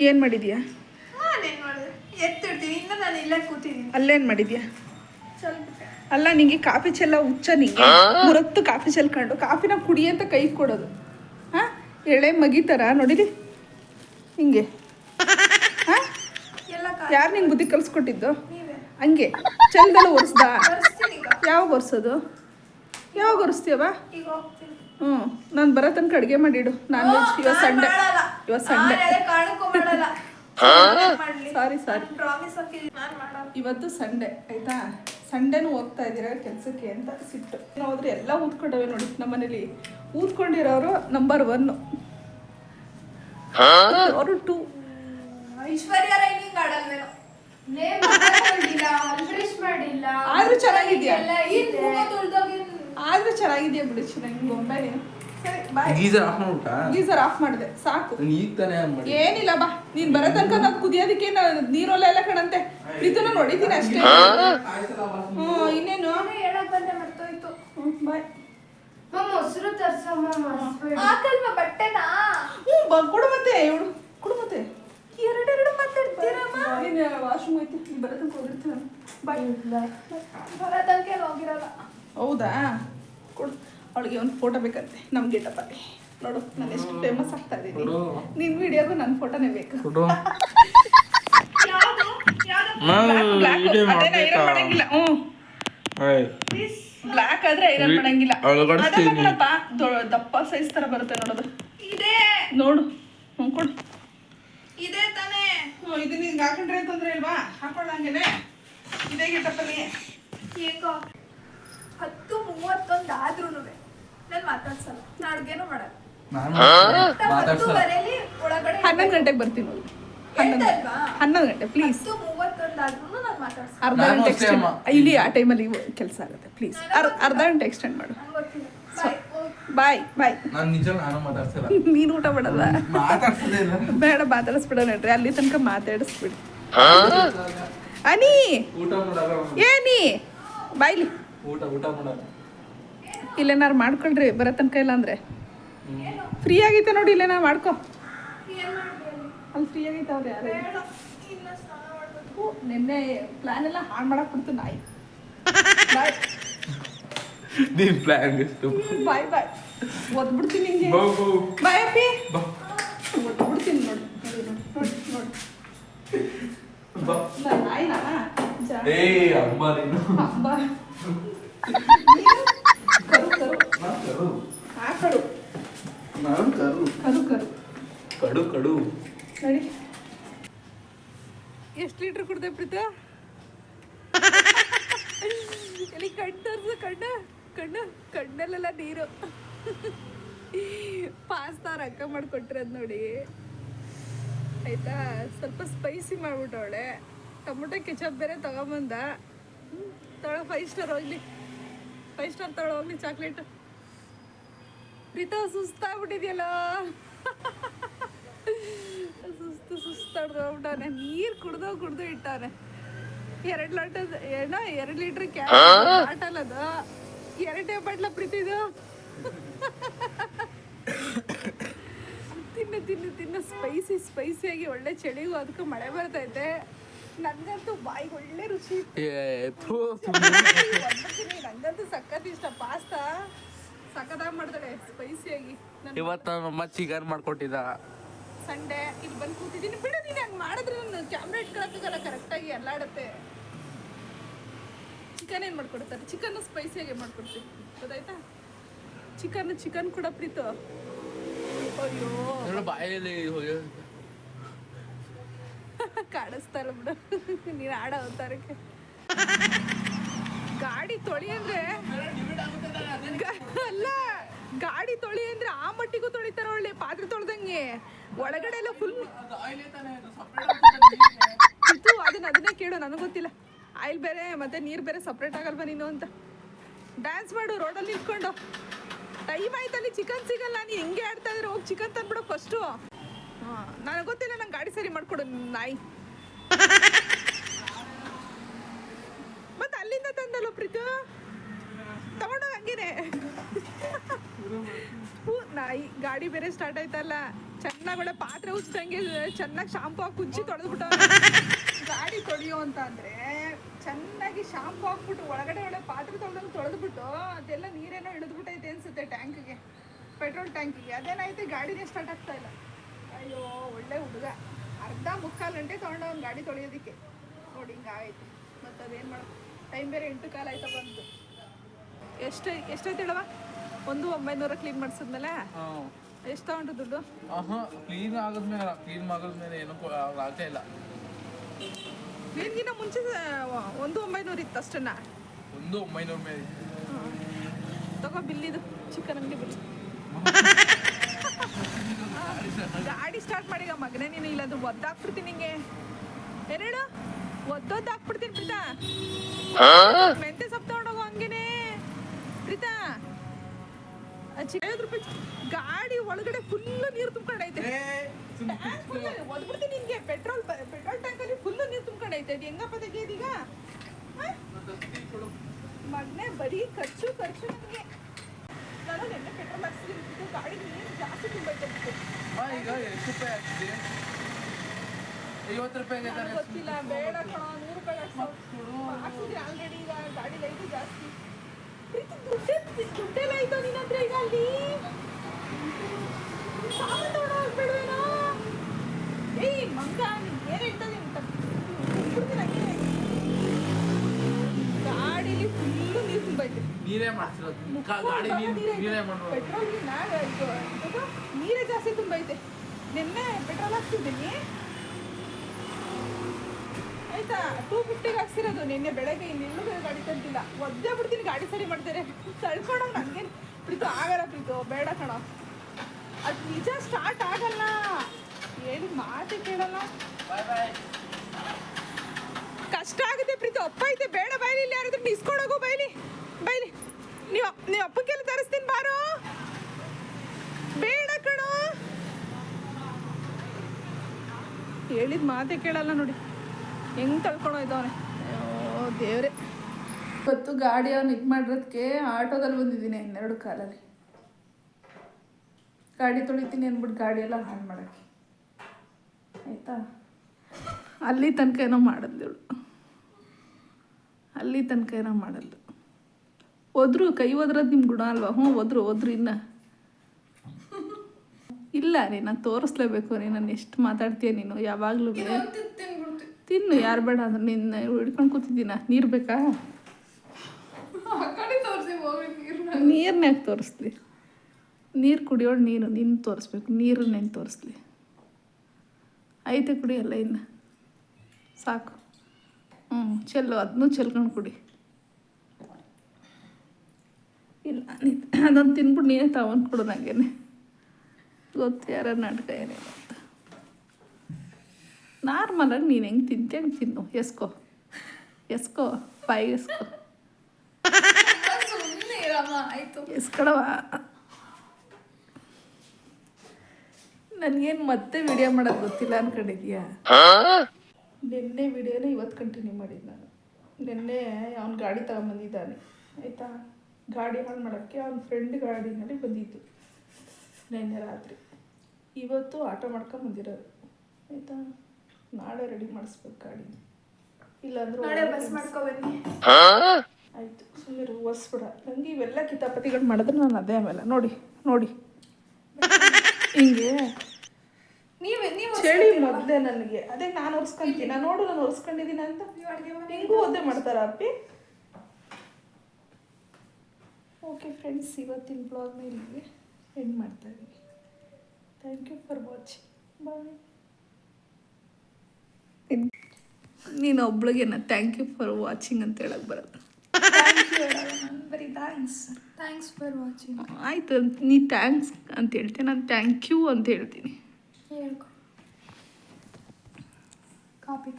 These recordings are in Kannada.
ಏನು ಮಾಡಿದ್ಯಾ? ಅಲ್ಲೇನ್ ಮಾಡಿದೆ. ಎತ್ತಿಡ್ತೀನಿ. ಇನ್ನು ನಾನು ಇಲ್ಲೇ ಕೂತಿದ್ದೀನಿ. ಅಲ್ಲೇನು ಮಾಡಿದ್ಯಾ? ಸ್ವಲ್ಪ. ಅಲ್ಲ ನಿಂಗೆ ಕಾಫಿ ಚೆಲ್ಲ ಹುಚ್ಚ ನಿಂಗೆ. ಮುರತ್ತು ಕಾಫಿ ಚೆಲ್ಕೊಂಡು ಕಾಫಿನ ಕುಡಿ ಅಂತ ಕೈ ಕೊಡೋದು. ಹಾ? ಎಳೆ ಮಗಿತಾರ ನೋಡಿರಿ ಹಿಂಗೆ. ಹಾ? ಎಲ್ಲ ಯಾರು ನಿಂಗೆ ಬುದ್ಧಿ ಕಲ್ಸ್ಕೊಟ್ಟಿದ್ದು? ಹಂಗೆ. ಚೆಲ್ದಲ್ಲ ಒರೆಸ್ದ? ಯಾವಾಗ ಒರೆಸೋದು? ಯಾವಾಗ ಒರೆಸ್ತೀಯವ ಹ್ಞೂ ನಾನು ಬರೋ ತನಕ ಅಡುಗೆ ಮಾಡಿಡು ನಾನ್ ವೆಜ್ ಇವತ್ತು ಸಂಡೆ ಮಾಡಲ್ಲ. ಇವತ್ತು ಸಂಡೆ ಮಾಡಲ್ಲ. ಸಾರಿ ಸಾರಿ ಪ್ರಾಮಿಸ್ ಹಾಕಿದ್ದೀನಿ ನಾನು ಮಾಡಲ್ಲ. ಇವತ್ತು ಸಂಡೆ ಆಯ್ತಾ? ಸಂಡೇನು ಹೋಗ್ತಾ ಇದ್ದೀರಾ ಕೆಲಸಕ್ಕೆ ಅಂತ ಸಿಟ್ಟು. ಹೋದ್ರೆ ಎಲ್ಲ ಊದ್ಕೊಂಡವೆ ನೋಡಿ ನಮ್ಮ ಮನೇಲಿ ಊದ್ಕೊಂಡಿರೋರು ನಂಬರ್ ಒನ್ ಅವರು ಟೂ ಐಶ್ವರ್ಯ ಆಡಲ್ವೇನೋ. ಮಾಡಿಲ್ಲ. ಆದ್ರೂ ಚೆನ್ನಾಗಿದ್ಯಾ? ಆದ್ರೂ ಚೆನ್ನಾಗಿದೆಯಾ ಬಿಡು ಚೆನ್ನಾಗಿ ನೀನು ಸರಿ ಬಾಯ್ ಗೀಸರ್ ಆಫ್ ಮಾಡ್ಬಿಟ್ಟಾ? ಗೀಸರ್ ಆಫ್ ಮಾಡಿದೆ ಸಾಕು. ನಾನು ಈಗ ತಾನೇ ಆನ್ ಏನಿಲ್ಲ ಬಾ. ನೀನ್ ಬರೋ ತನಕ ನಾವು ಕುದಿಯೋದಕ್ಕೆ ನೀರೊಲ್ಲ ಎಲ್ಲ ಕಣಂತೆ. ಪ್ರೀತನ ನೋಡಿದ್ದೀನಿ ಅಷ್ಟೇ. ಹ್ಞೂ ಇನ್ನೇನು? ಹೇಳಕ್ ಬಂದೆ ಮರ್ತೋಯ್ತು. ಹ್ಞೂ ಬಾಯ್ ಮಮ್ಮ ಮೊಸರು ತರ್ಸಮ್ಮ. ಹಾಕಲ್ವಾ ಬಟ್ಟೆನಾ? ಹ್ಞೂ ಬಾ ಕೊಡು ಮತ್ತೆ ಇವಳು. ಕೊಡು ಮತ್ತೆ. ಎರಡೆರಡು ಮಾತಾಡ್ತೀರಮ್ಮ ನೀನು ವಾಶ್ರೂಮ್ ಐತೆ ನೀನು ಬರೋ ತನಕ ಹೋಗಿರ್ತೀನಿ. ನಾನು ಬಾಯ್ ಬರೋ ತನಕ ಹೋಗಿರಲ್ಲ. ಹೌದಾ? ಕೊಡು ಅವಳಿಗೆ ಒಂದು ಫೋಟೋ ಬೇಕಂತೆ. ನಮ್ಮ ಗೆಟಪ್ಪಲ್ಲಿ ನೋಡು ನಾನು ಎಷ್ಟು ಫೇಮಸ್ ಆಗ್ತಾ ಇದ್ದೀನಿ. ನಿನ್ ನಿನ್ನ ವಿಡಿಯೋಗೂ ನನ್ನ ಫೋಟೋನೇ ಬೇಕು ಬ್ಲ್ಯಾಕ್ ಆದ್ರೆ ಐರನ್ ಮಾಡಂಗಿಲ್ಲ ದಪ್ಪ ಸೈಜ್ ತರ ಬರುತ್ತೆ ನೋಡೋದು. ಇದೆ. ನೋಡು. ಹ್ಞೂ ಕೊಡು. ಇದೆ ತಾನೇ. ಹ್ಞೂ ಇದು ನಿಂಗೆ ಹಾಕೊಂಡ್ರೆ ಅಂತಂದ್ರೆ ಇಲ್ವಾ? ಹಾಕೊಳ್ಳಂಗೆನೆ ಇದೇ ಗೆಟಪ್ಪಲ್ಲಿ ಹೇಗೋ ಹತ್ತು ಮೂವತ್ತೊಂದು ಆದ್ರೂ ನಾನು ಮಾತಾಡ್ಸಲ್ಲ ನಾನು ಅಡುಗೆನೂ ಮಾಡಲ್ಲ. ಹತ್ತುವರೆಲಿ ಒಳಗಡೆ ಹನ್ನೊಂದು ಗಂಟೆಗೆ ಬರ್ತೀನಿ. ಹನ್ನೊಂದು ಹನ್ನೊಂದು ಗಂಟೆ ಪ್ಲೀಸ್ ಹತ್ತು ಮೂವತ್ತೊಂದು ನಾನು ಮಾತಾಡ್ಸಲ್ಲ. ಅರ್ಧ ನಾನು ಗಂಟೆ ಅಷ್ಟೇ ಎಕ್ಸ್ಟೆಂಡ್ ಅಮ್ಮ. ಇಲ್ಲಿ ಆ ಟೈಮಲ್ಲಿ ಕೆಲಸ ಆಗುತ್ತೆ ಪ್ಲೀಸ್ ಅರ್ಧ ಗಂಟೆ ಎಕ್ಸ್ಟೆಂಡ್ ಮಾಡು. ನಂಗೆ ಗೊತ್ತಿಲ್ಲ ಬಾಯ್ ಹೋಗ್. ಬಾಯ್ ಬಾಯ್ ನಾನು ನಿಜ ನಾನು ಮಾತಾಡ್ಸಲ್ಲ. ನೀನು ಊಟ ಮಾಡಲ್ಲ. ಮಾತಾಡ್ಸದೇ ಇಲ್ಲ. ಬೇಡ ಮಾತಾಡಿಸ್ಬಿಡ ನೋಡ್ರಿ. ಅಲ್ಲಿ ತನಕ ಮಾತಾಡಿಸ್ಬಿಡಿ. ಅನಿ! ಊಟ ಮಾಡಲ್ಲ. ಏನಿ ಬಾಯ್ಲಿ ಊಟ ಊಟ ಮಾಡೋದು ಇಲ್ಲೇನಾರು ಮಾಡ್ಕೊಳ್ರಿ ಬರೋ ತನಕ ಇಲ್ಲ ಅಂದ್ರೆ. ಫ್ರೀ ಆಗೈತೆ ನೋಡಿ ಇಲ್ಲೇನಾ ಮಾಡ್ಕೊ. ಅಲ್ಲಿ? ಫ್ರೀ ಆಗೈತೆ ಅವ್ರೆ ಯಾರು? ನಿನ್ನೆ ಪ್ಲಾನ್ ಎಲ್ಲ ಹಾಳು ಮಾಡಕ್ ಬಿಡ್ತು ನಾಯಿ. ಬಾಯ್ ಪ್ಲ್ಯಾನ್ ಪ್ಲಾನ್ ಎಷ್ಟು ಬಾಯ್ ಬಾಯ್ ಒದ್ಬಿಡ್ತೀನಿ ಬೌ ಬಾಯ್ ಅಪ್ಪಿ. ಒದ್ಬಿಡ್ತೀನಿ ನೋಡಿ ನೋಡಿ ನೋಡಿ ನೋಡಿ ನಾಯಿನಾ? ಏ ಅಮ್ಮ ನೀನು. ಅಬ್ಬ. ನಾನ್ ಕರು ಕರು ಕರು ಕಡು ಕಡು. ನೋಡಿ. ಎಷ್ಟು ಲೀಟ್ರ್ ಕುಡ್ದೆ ಪ್ರೀತ? ಎಲ್ಲಿ ಕಣ್ಣು ತೋರಿಸು ಕಣ್ಣು ಕಣ್ಣು ಕಣ್ಣಲ್ಲೆಲ್ಲ ನೀರು. ಪಾಸ್ತಾ ರೊಕ್ಕ ಮಾಡ್ಕೊಟ್ಟಿರೋದು ನೋಡಿ. ಆಯ್ತಾ? ಸ್ವಲ್ಪ ಸ್ಪೈಸಿ ಮಾಡ್ಬಿಟ್ಟವಳೆ. ಟೊಮೊಟೊ ಕೆಚಪ್ ಬೇರೆ ತಗೊಂಬಂದ. ತಗೊಳ ಫೈವ್ ಸ್ಟಾರ್ ಹೋಗ್ಲಿ. ಫೈವ್ ಸ್ಟಾರ್ ತಗೊಳ ಹೋಗ್ಲಿ ಚಾಕ್ಲೇಟ್ ಪ್ರೀತ ಸುಸ್ತಾಗ್ಬಿಟ್ಟಿದ್ಯಲ್ಲ. ಸುಸ್ತು ಸುಸ್ತಾಡ್ದೋಗ್ಬಿಟ್ಟಾನೆ ನೀರು ಕುಡ್ದೋ ಕುಡ್ದು ಇಟ್ಟಾನೆ. ಎರಡು ಲೋಟದ ಏನೋ ಎರಡು ಲೀಟ್ರ್ ಕ್ಯಾಟಲ್ ಅದು. ಎರಡೇ ಬಟ್ಲ ಪ್ರೀತಿದು ತಿನ್ನು ತಿನ್ನು ತಿನ್ನು. ಸ್ಪೈಸಿ ಸ್ಪೈಸಿಯಾಗಿ ಒಳ್ಳೆ ಚಳಿಗೂ ಅದಕ್ಕೆ ಮಳೆ ಬರ್ತೈತೆ ನನಗಂತೂ ಬಾಯಿಗೆ ಒಳ್ಳೆ ರುಚಿ ಒಂದ್ತೀನಿ ನಂಗಂತೂ ಸಖತ್ ಇಷ್ಟ. ಪಾಸ್ತಾ ಸಖತ್ತಾಗಿ ಮಾಡ್ತಾಳೆ ಸ್ಪೈಸಿಯಾಗಿ. ನಾನು ಇವತ್ತು ನಮ್ಮ ಚಿಕನ್ ಮಾಡ್ಕೊಟ್ಟಿದ್ದ. ಸಂಡೆ ಇಲ್ಲಿ ಬಂದು ಕೂತಿದ್ದೀನಿ. ಬಿಡು ನೀನು ಹಂಗೆ ಮಾಡಿದ್ರೆ ನಾನು ಕ್ಯಾಮ್ರಾ ಇಟ್ಕೊಳಕ್ಕಾಗಲ್ಲ ಕರೆಕ್ಟಾಗಿ ಎಲ್ಲಾಡತ್ತೆ ಚಿಕನ್ ಏನು ಮಾಡ್ಕೊಡ್ತಾರೆ? ಚಿಕನ್ ಸ್ಪೈಸಿಯಾಗಿ ಮಾಡ್ಕೊಡ್ತೀನಿ. ಗೊತ್ತಾಯ್ತಾ? ಚಿಕನ್ ಚಿಕನ್ ಕೂಡ ಪ್ರೀತು. ಅಯ್ಯೋ. ಬಾಯಲ್ಲಿ ಕಾಣಿಸ್ತಾರ ಬಿಡು. ನೀನು ಆಡೋ ಅವತಾರಕ್ಕೆ. ಗಾಡಿ ತೊಳಿ ಅಂದ್ರೆ ಅಲ್ಲ, ಗಾಡಿ ತೊಳಿ ಅಂದ್ರೆ ಆ ಮಟ್ಟಿಗೂ ತೊಳಿತಾರ ಒಳ್ಳೆ ಪಾತ್ರೆ ತೊಳ್ದಂಗೆ. ಒಳಗಡೆ ಎಲ್ಲ ಫುಲ್ ಇದು ಅದನ್ನ ಅದನ್ನೇ ಕೇಳು, ನನಗೆ ಗೊತ್ತಿಲ್ಲ. ಆಯಿಲ್ ಬೇರೆ, ಮತ್ತೆ ನೀರು ಬೇರೆ ಸಪ್ರೇಟ್ ಆಗಲ್ವಾ ನೀನು ಅಂತ. ಡ್ಯಾನ್ಸ್ ಮಾಡು ರೋಡಲ್ಲಿ ನಿಂತ್ಕೊಂಡು. ಟೈಮ್ ಆಯ್ತಲ್ಲಿ ಚಿಕನ್ ಸಿಗಲ್ಲ, ನೀ ಹೆಂಗೆ ಆಡ್ತಾ ಇದ್ರೆ ಹೋಗಿ ಚಿಕನ್ ತಂದ್ಬಿಡು ಫಸ್ಟು ನನಗೆ ಗೊತ್ತಿಲ್ಲ, ನಂಗೆ ಗಾಡಿ ಸರಿ ಮಾಡ್ಕೊಡು, ನಾಯಿ. ಮತ್ತೆ ಅಲ್ಲಿಂದ ತಂದಲ್ಲ ಪ್ರೀತು? ತಗೊಂಡೋಗ ಹಂಗೇನೆ. ನಾಯಿ, ಗಾಡಿ ಬೇರೆ ಸ್ಟಾರ್ಟ್ ಆಯ್ತಲ್ಲ. ಚೆನ್ನಾಗಿ ಒಳ್ಳೆ ಪಾತ್ರೆ ಉಚ್ಚಿದಂಗೆ ಚೆನ್ನಾಗಿ ಶಾಂಪು ಹಾಕಿ ಕುಜ್ಜಿ ತೊಳೆದ್ಬಿಟ್ಟು. ಗಾಡಿ ತೊಳೆಯೋ ಅಂತ ಅಂದ್ರೆ ಚೆನ್ನಾಗಿ ಶಾಂಪು ಹಾಕ್ಬಿಟ್ಟು, ಒಳಗಡೆ ಒಳ್ಳೆ ಪಾತ್ರೆ ತೊಳೆದಂಗೆ ತೊಳೆದ್ಬಿಟ್ಟು, ಅದೆಲ್ಲ ನೀರೇನೋ ಇಳಿದ್ಬಿಟ್ಟೈತೆ ಅನ್ಸುತ್ತೆ ಟ್ಯಾಂಕ್ಗೆ. ಪೆಟ್ರೋಲ್ ಟ್ಯಾಂಕಿಗೆ. ಅದೇನಾಯ್ತು, ಗಾಡಿನೇ ಸ್ಟಾರ್ಟ್ ಆಗ್ತಾ ಇಲ್ಲ. ಒಳ್ಳೆ ಹುಡುಗ. ಅರ್ಧ ಮುಕ್ಕಾಲು ಗಂಟೆ ತೊಗೊಂಡು ಅವ್ನು ಗಾಡಿ ತೊಳೆಯೋದಕ್ಕೆ. ನೋಡಿ ಹಿಂಗಾಗೈತೆ ಮತ್ತು ಅದೇನು ಮಾಡೋ ಟೈಮ್ ಬೇರೆ ಎಂಟು ಕಾಲ ಆಯ್ತಾ ಬಂತು ಎಷ್ಟು ಎಷ್ಟೈತೆ ಹೇಳವ ಒಂದು ಒಂಬೈನೂರ ಕ್ಲೀನ್ ಮಾಡಿಸಿದ್ಮೇಲೆ? ಎಷ್ಟು ತಗೊಂಡು ದುಡ್ಡು? ಆಹಾ ಕ್ಲೀನ್ ಆಗಿದ್ಮೇಲೆ ಕ್ಲೀನ್ ಆಗೋದ್ಮೇಲೆ ಏನೂ ಆಗೇ ಇಲ್ಲ. ಕ್ಲೀನ್ಗಿನ ಮುಂಚೆ ಒಂದು ಒಂಬೈನೂರು ಇತ್ತು ಅಷ್ಟನ್ನ? ಒಂದು ಒಂಬೈನೂರ ಮೇಲೆ. ತಗೋ ಬಿಲ್ಲಿದು ಚಿಕನ್ ಅಂಗಡಿ ಬಿಲ್ ಗಾಡಿ ಸ್ಟಾರ್ಟ್ ಮಾಡಿಗ ಮಗನೇ ನೀನು ಅದು ಒದ್ದಾಕ್ಬಿಡ್ತೀನಿ ನಿಂಗೆ. ಏನೇಳು? ಒದ್ದೊದ್ದು ಹಾಕ್ಬಿಡ್ತೀನಿ ಪ್ರೀತಾ ಮೆಂತೆ ಸೊಪ್ಪು ತಗೊಂಡೋಗೋ ಹಂಗೇನೆ. ಪ್ರೀತಾ. ರೂಪಾಯಿ ಗಾಡಿ ಒಳಗಡೆ ಫುಲ್ ನೀರು ತುಂಬ್ಕೊಂಡೈತೆ. ಒದ್ಬಿಡ್ತೀನಿ ನಿಂಗೆ. ಪೆಟ್ರೋಲ್ ಪೆಟ್ರೋಲ್ ಟ್ಯಾಂಕಲ್ಲಿ ಫುಲ್ ನೀರು ತುಂಬ್ಕೊಂಡೈತೆ. ಅದು ಹೆಂಗಪ್ಪ ತೆಗಿಯೋದೀಗ ಮಗನೇ ಬರೀ ಖರ್ಚು ಖರ್ಚು ನನಗೆ ನಾನು ನೆನ್ನೆ ಪೆಟ್ರೋಲ್ ಹಾಕ್ಸಿದ್ದೀನಿ ಗಾಡಿ ನೀರು ಜಾಸ್ತಿ ತುಂಬೈತೆ ಈಗ ಎಷ್ಟು ರೂಪಾಯಿ ಆಗ್ತಿದೆ ಐವತ್ತು ರೂಪಾಯಿ ನನಗ್ ಗೊತ್ತಿಲ್ಲ ಬೇಡ ಕಣ ನೂರು ರೂಪಾಯಿ ಹಾಕ್ಸಿದ್ರೆ ಆಲ್ರೆಡಿ ಗಾಡಿ ಲೈಟು ಜಾಸ್ತಿ ಪ್ರೀತಿ ದುಡ್ಡೇ ಈಗ ಅಲ್ಲಿ ಸಾಮಾನು ತಗೊಂಡು ಏಯ್ ಮಂಗ ನೀನ್ ಏನ್ ಹೇಳ್ತಾ ಇದೀಯ ಅಂತ ಬಿಡ್ತೀನಿ ಹಂಗೆ. ಗಾಡಿಲಿ ಫುಲ್ಲು ನೀರು ತುಂಬೈತೆ ನೀರೇ ಮಾಡ್ತಿರೋದು ಗಾಡಿ ನೀರು ಪೆಟ್ರೋಲ್ಗಿನ್ನ ಇದು ನೀರೇ ಜಾಸ್ತಿ ತುಂಬೈತೆ. ನಿನ್ನೆ ಪೆಟ್ರೋಲ್ ಹಾಕ್ಸಿದ್ದೀನಿ. ಆಯ್ತಾ? ಟೂ ಫಿಫ್ಟಿಗೆ ಹಾಕ್ಸಿರೋದು. ನಿನ್ನೆ ಬೆಳಗ್ಗೆ ಇನ್ನೆಲ್ಲೂ ಗಾಡಿ ತಂದಿಲ್ಲ. ಒದ್ದೆ ಬಿಡ್ತೀನಿ ಗಾಡಿ ಸರಿ ಮಾಡ್ತಾರೆ. ತಳ್ಕೊಳಂಗೆ ನನಗೇನು ಪ್ರೀತು ಆಗಲ್ಲ ಪ್ರೀತು. ಬೇಡ ಕಣ. ಅದು ನಿಜ ಸ್ಟಾರ್ಟ್ ಆಗಲ್ಲ. ಏನು ಮಾತು ಕೇಳಲ್ಲ. ಕಷ್ಟ ಆಗುತ್ತೆ ಪ್ರೀತು. ಅಪ್ಪ ಐತೆ ಬೇಡ ಬೈಲಿ ಇಲ್ಲಿ ಯಾರಾದ್ರೂ ಇಸ್ಕೊಂಡೋಗು ಬೈಲಿ. ಬೈಲಿ. ನೀವು ನೀವು ಅಪ್ಪಕ್ಕೆಲ್ಲ ತರಿಸ್ತೀನಿ ಬಾರೋ. ಬೇಡ ಕಣ. ಹೇಳಿದ ಮಾತೇ ಕೇಳಲ್ಲ ನೋಡಿ. ಹೆಂಗ್ ತಳ್ಕೊಳೋ ಇದ್ದವನೆ ಓ ದೇವ್ರೆ. ಇವತ್ತು ಗಾಡಿ ಅವ್ನು ಇದು ಮಾಡಿರೋದಕ್ಕೆ ಆಟೋದಲ್ಲಿ ಬಂದಿದ್ದೀನಿ ಹನ್ನೆರಡು ಕಾಲಲ್ಲಿ. ಗಾಡಿ ತೊಳಿತೀನಿ ಅಂದ್ಬಿಟ್ಟು ಗಾಡಿ ಎಲ್ಲ ಹಾಳು ಮಾಡೋಕ್ಕೆ. ಆಯಿತಾ? ಅಲ್ಲಿ ತನಕ ಏನೋ ಮಾಡಿದ್ಳು ಅಲ್ಲಿ ತನಕ ಏನೋ ಮಾಡಲ್ದು. ಹೋದ್ರು ಕೈ ಒದ್ರದ್ದು ನಿಮ್ಮ ಗುಣ ಅಲ್ವಾ? ಹ್ಞೂ ಹೋದ್ರು ಒದ್ರು ಇನ್ನ. ಇಲ್ಲ ರೀ ನಾನು ತೋರಿಸ್ಲೇಬೇಕು ರೀ ನಾನು ಎಷ್ಟು ಮಾತಾಡ್ತೀಯ ನೀನು ಯಾವಾಗಲೂ ತಿನ್ನು ಯಾರು ಬೇಡ ಅಂದ್ರೆ ನಿನ್ನ ಹಿಡ್ಕೊಂಡು ಕೂತಿದ್ದೀನ ನೀರು ಬೇಕಾ? ನೀರನ್ನ ತೋರಿಸ್ಲಿ? ನೀರು ಕುಡಿಯೋಳು ನೀರು ನಿನ್ನ ತೋರಿಸ್ಬೇಕು ನೀರು ನೆನ್ ತೋರಿಸ್ಲಿ. ಐತೆ ಕುಡಿಯಲ್ಲ ಇನ್ನು. ಸಾಕು. ಹ್ಞೂ ಚೆಲ್ಲು ಅದನ್ನೂ ಚೆಲ್ಕೊಂಡು ಕುಡಿ. ಇಲ್ಲ ನೀನು ಅದನ್ನು ತಿನ್ಬಿಟ್ಟು ನೀನೇ ತಗೊಂಡು ಕೊಡು ನನಗೇನೆ ಗೊತ್ತು ಯಾರ ನಾಟಕ ಏನೇನು ಅಂತ. ನಾರ್ಮಲಾಗಿ ನೀನು ಹೆಂಗೆ ತಿಂತೆ ಹಂಗೆ ತಿನ್ನು. ಎಸ್ಕೋ. ಎಸ್ಕೋ. ಬಾಯಿಗೆ ಎಸ್ಕೋ. ಎಸ್ಕೊಳವ ನನಗೇನು ಮತ್ತೆ ವಿಡಿಯೋ ಮಾಡೋದು ಗೊತ್ತಿಲ್ಲ ಅನ್ಕೊಂಡಿದ್ಯಾ? ನಿನ್ನೆ ವಿಡಿಯೋನ ಇವತ್ತು ಕಂಟಿನ್ಯೂ ಮಾಡಿದ್ದು ನಾನು. ನಿನ್ನೆ ಅವ್ನು ಗಾಡಿ ತಗೊಂಬಂದಿದ್ದಾನೆ. ಆಯಿತಾ? ಗಾಡಿ ಹಾಳು ಮಾಡೋಕ್ಕೆ ಅವ್ನ ಫ್ರೆಂಡ್ ಗಾಡಿನಲ್ಲಿ ಬಂದಿದ್ದು. ನಿನ್ನೆ ರಾತ್ರಿ. ಇವತ್ತು ಆಟೋ ಮಾಡ್ಕೊಂಡು ಬಂದಿರೋದು ಆಯಿತಾ? ನಾಳೆ ರೆಡಿ ಮಾಡಿಸ್ಬೇಕು ಗಾಡಿ. ಇಲ್ಲಾಂದ್ರೆ ನಾಳೆ ಬಸ್ ಮಾಡ್ಕೊ ಬನ್ನಿ. ಆಯಿತು ಸುಮ್ಮನೆ ಒಸ್ಬಿಡ ನನಗೆ ಇವೆಲ್ಲ ಕಿತಾಪತಿಗಳು ಮಾಡಿದ್ರೆ ನಾನು ಅದೇ ಆಮೇಲೆ. ನೋಡಿ ನೋಡಿ. ಹಿಂಗೆ. ನೀವೇ ನೀವು ಚಳಿ ಮೊದಲೇ ನನಗೆ. ಅದೇ ನಾನು ಒರೆಸ್ಕೊಂತೀನಿ. ನೋಡು ನಾನು ಒರೆಸ್ಕೊಂಡಿದ್ದೀನಿ ಅಂತ. ಹೆಂಗೂ ಒದ್ದೆ ಮಾಡ್ತಾರ ಅಪ್ಪಿ? ಓಕೆ ಫ್ರೆಂಡ್ಸ್ ಇವತ್ತಿನ ಬ್ಲಾಗ್ನ ಇಲ್ಲಿಗೆ. ಎಂಡ್ ಮಾಡ್ತಾ ಇದ್ದೀನಿ thank you for watching bye ನೀನು ಒಬ್ಳಿಗೆನ ಥ್ಯಾಂಕ್ ಯು ಫಾರ್ ವಾಚಿಂಗ್ ಅಂತ ಹೇಳಕ್ ಬರಲ್ಲ. ಬರೀ ಥ್ಯಾಂಕ್ಸ್ ಥ್ಯಾಂಕ್ಸ್ ಫಾರ್ ವಾಚಿಂಗ್ ಆಯಿತು ನೀ ಥ್ಯಾಂಕ್ಸ್ ಅಂತ ಹೇಳ್ತೀನಿ. ನಾನು ಥ್ಯಾಂಕ್ ಯು ಅಂತ ಹೇಳ್ತೀನಿ. ಹೇಳ್ಕೊ. ಕಾಪಿ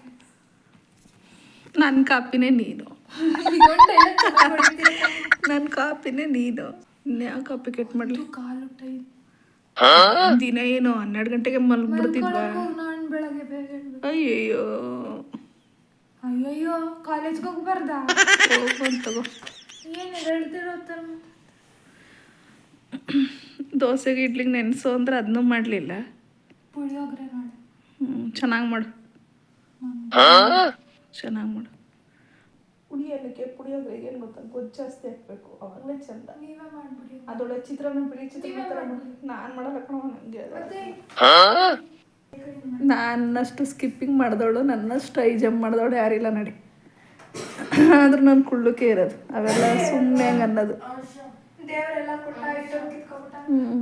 ನನ್ನ ಕಾಪಿನೇ ನೀನು. ನನ್ನ ಕಾಪಿನೇ ನೀನು. ಇನ್ಯಾವ ಕಾಪಿ ಕೆಟ್ ಮಾಡಲಿ? ಕಾಲು ಟೈಮ್. ದಿನ ಏನು ಹನ್ನೆರಡು ಗಂಟೆಗೆ ಮಲ್ಬಿಡ್ತಿದ್ವಾ ನಾನು ಬೆಳಗ್ಗೆ ಬೇಗ ಹೇಳ್ಬೇಕು. ಅಯ್ಯಯ್ಯೋ. ಅಯ್ಯಯ್ಯೋ ಕಾಲೇಜ್ಗೆ ಹೋಗ್ಬಾರ್ದ? ಹೋಗು ಅಂತ ತಗೋ. ಏನು ಹೇಳ್ತಿರೋ ದೋಸೆಗೆ ಇಡ್ಲಿಗೆ ನೆನೆಸು ಅಂದ್ರೆ ಅದನ್ನೂ ಮಾಡಲಿಲ್ಲ. ಪುಳಿಯೋಗರೆ ಮಾಡಿ. ಹ್ಞೂ ಚೆನ್ನಾಗಿ ಮಾಡು. ಚೆನ್ನಾಗಿ ಮಾಡು. ಪುಳಿಯೋದಕ್ಕೆ ಪುಳಿಯೋಗರೆಗೆ ಏನು ಗೊತ್ತಾ? ಗೊಜ್ಜು ಜಾಸ್ತಿ ಹಾಕ್ಬೇಕು. ಅವಾಗಲೇ ಚಂದ. ಅದೊಳ್ಳೆ ಚಿತ್ರಾನ್ನ ಬಿಳಿ ಚಿತ್ರಾನ್ನ ಥರ ನಾನು ಮಾಡಲ್ಲ ಕಣವ ನನಗೆ ನನ್ನಷ್ಟು ಸ್ಕಿಪ್ಪಿಂಗ್ ಮಾಡಿದವಳು ನನ್ನಷ್ಟು ಐ ಜಂಪ್ ಮಾಡಿದವಳು ಯಾರಿಲ್ಲ ನಡಿ. ಆದ್ರೂ ನಾನು ಕುಳ್ಳಕ್ಕೆ ಇರೋದು. ಅವೆಲ್ಲ ಸುಮ್ಮನೆ ಹಂಗೆ ಅನ್ನೋದು. ಹ್ಞೂ